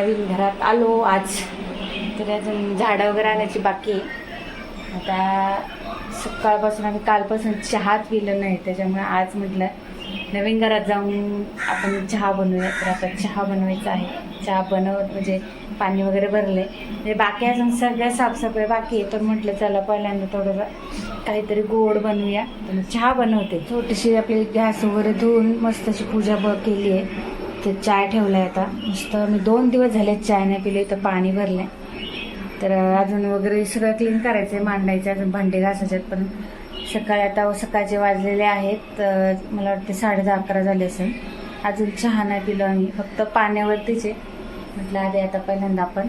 नवीन घरात आलो आज. तरी अजून झाडं वगैरे आणायची बाकी आहे. आता सकाळपासून आम्ही कालपासून चहाच पिलं नाही त्याच्यामुळे आज म्हटलं नवीन घरात जाऊन आपण चहा बनवूया. तर आता चहा बनवायचा आहे. चहा बनवत म्हणजे पाणी वगैरे भरले म्हणजे बाकी अजून सगळ्या साफसफाई बाकी आहे. तर म्हटलं चला पहिल्यांदा थोडंसं काहीतरी गोड बनवूया. तर चहा बनवते. छोटीशी आपली गॅस वगैरे धुवून मस्त अशी पूजा ब केली आहे. ते चाय आहे आता. मस्त मी दोन दिवस झाले चाय नाही पिले तर पाणी भरलंय. तर अजून वगैरे सगळं क्लीन करायचं आहे मांडायचं अजून भांडे घासायच्यात. पण सकाळी आता सकाळचे वाजलेले आहेत मला वाटते साडे दहा अकरा झाले असेल. अजून चहा नाही पिलो आम्ही फक्त पाण्यावरतीच आहे. म्हटलं आधी आता पहिल्यांदा आपण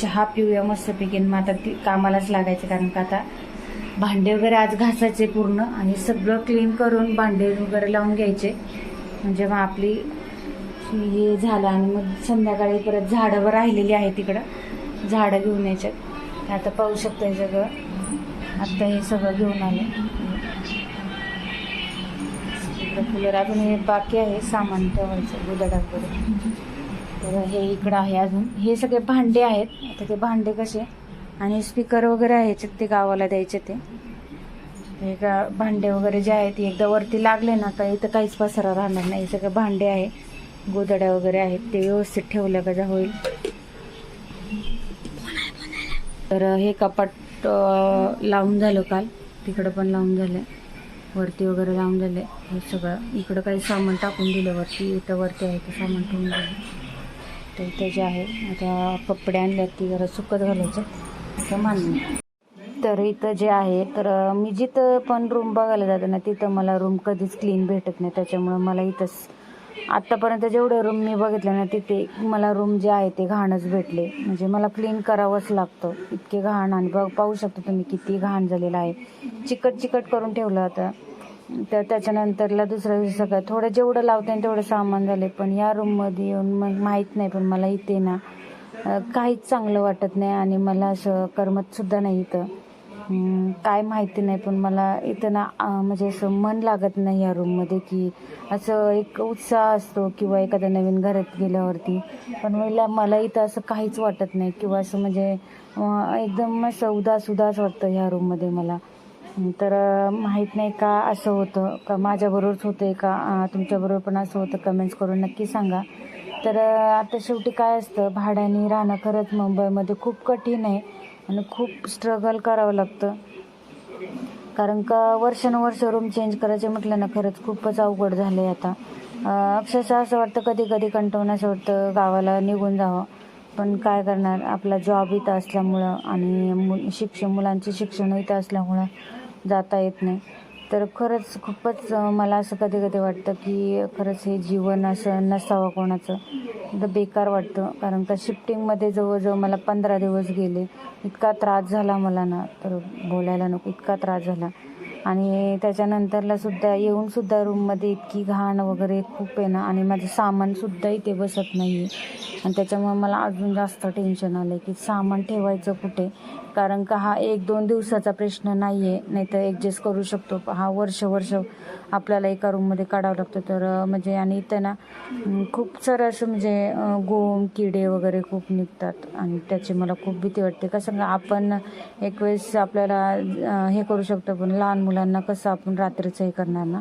चहा पिऊया मस्त पिकेन मग आता ती कामालाच लागायचे कारण का आता भांडे वगैरे आज घासायचे पूर्ण. आणि सगळं क्लीन करून भांडे वगैरे लावून घ्यायचे. म्हणजे मग आपली हे झालं आणि मग संध्याकाळी परत झाडं राहिलेली आहे तिकडं. झाडं घेऊन यायच्यात. आता पाहू शकता हे सगळं. आत्ता हे सगळं घेऊन आले. इकडं अजून हे बाकी आहे सामान ठेवायचं गुदडाकडे तर हे इकडं आहे अजून. हे सगळे भांडे आहेत. आता ते भांडे कसे? आणि स्पीकर वगैरे आहेत ते गावाला द्यायचे ते. हे का भांडे वगैरे जे आहेत ते एकदा वरती लागले ना काही तर काहीच पसारा राहणार नाही. हे सगळे भांडे आहे. गोदड्या वगैरे आहेत ते व्यवस्थित ठेवल्या का जा होईल. तर हे कपाट लावून झालं काल. तिकडं पण लावून झालं वरती वगैरे लावून झालं हे सगळं. इकडं काही सामान टाकून दिलं वरती. इथं वरती आहे ते सामान ठेवून दिलं. तर इथं जे आहे आता कपडे आणले ती जरा सुकत घालायचं. असं मान्य तर इथं जे आहे तर मी जिथं पण रूम बघायला जाते ना तिथं मला रूम कधीच क्लीन भेटत नाही. त्याच्यामुळं मला इथंच आत्तापर्यंत जेवढे रूम मी बघितले ना तिथे मला रूम जे आहे ते घाणच भेटले. म्हणजे मला क्लीन करावंच लागतं. इतके घाण आणि बघ पाहू शकता तुम्ही किती घाण झालेलं आहे. चिकट चिकट करून ठेवलं आता. तर त्याच्यानंतरला दुसऱ्या दिवशी सगळं थोडं जेवढं लावते तेवढं सामान झाले. पण या रूममध्ये येऊन मग माहीत नाही पण मला इथे ना काहीच चांगलं वाटत नाही आणि मला असं करमतसुद्धा नाही इथं. काय माहिती नाही पण मला इथं ना म्हणजे असं मन लागत नाही या रूममध्ये की असं एक उत्साह असतो किंवा एखाद्या नवीन घरात गेल्यावरती. पण मला मला इथं असं काहीच वाटत नाही किंवा असं म्हणजे एकदम असं उदास उदास वाटतं ह्या रूममध्ये मला. तर माहीत नाही का असं होतं का माझ्याबरोबरच होतं का तुमच्याबरोबर पण असं होतं कमेंट्स करून नक्की सांगा. तर आता शेवटी काय असतं भाड्याने राहणं खरंच मुंबईमध्ये खूप कठीण आहे. आणि खूप स्ट्रगल करावं लागतं. कारण का वर्षानुवर्ष रूम चेंज करायचे म्हटलं ना खरंच खूपच अवघड झालं आहे आता अक्षरशः असं वाटतं कधी कधी कंटाळून असं वाटतं गावाला निघून जावं. पण काय करणार आपला जॉब इथं असल्यामुळं आणि मु शिक्षण मुलांचे शिक्षण इथं असल्यामुळं जाता येत नाही. तर खरंच खूपच मला असं कधी कधी वाटतं की खरंच हे जीवन असं नसावं कोणाचं. तर बेकार वाटतं कारण का शिफ्टिंगमध्ये जवळजवळ मला पंधरा दिवस गेले. इतका त्रास झाला मला ना तर बोलायला नको इतका त्रास झाला. आणि त्याच्यानंतरला सुद्धा येऊन सुद्धा रूममध्ये इतकी घाण वगैरे खूप आहे ना आणि माझं सामानसुद्धा इथे बसत नाही आहे आणि त्याच्यामुळे मला अजून जास्त टेन्शन आलं आहे की सामान ठेवायचं कुठे? कारण का हा एक दोन दिवसाचा प्रश्न नाही आहे नाही तर ॲडजस्ट करू शकतो. हा वर्ष वर्ष आपल्याला एका रूममध्ये काढावं लागतं. तर म्हणजे आणि त्यांना खूप सारं असं म्हणजे गोम किडे वगैरे खूप निघतात. आणि त्याची मला खूप भीती वाटते. कसं आपण एक वेळेस आपल्याला हे करू शकतो पण लहान मुलांना कसं आपण रात्रीचं हे करणार ना?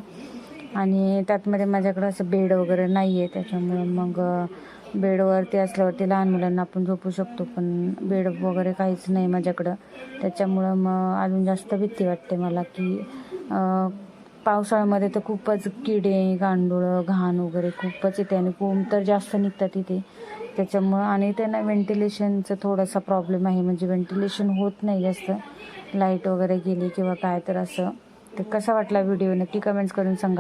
आणि त्यातमध्ये माझ्याकडं असं बेड वगैरे नाही आहे त्याच्यामुळे मग बेडवरती असल्यावरती लहान मुलांना आपण झोपू शकतो पण बेड वगैरे काहीच नाही माझ्याकडं. त्याच्यामुळं मग अजून जास्त भीती वाटते मला की पावसाळ्यामध्ये तर खूपच किडे गांडूळं घाण वगैरे खूपच येते आणि कोंब तर जास्त निघतात इथे. त्याच्यामुळं आणि त्यांना व्हेंटिलेशनचा थोडासा प्रॉब्लेम आहे म्हणजे व्हेंटिलेशन होत नाही जास्त. लाइट वगैरे गेली किंवा काय तर असं. तर कसा वाटला व्हिडिओ? नक्की कमेंट्स करून सांगा.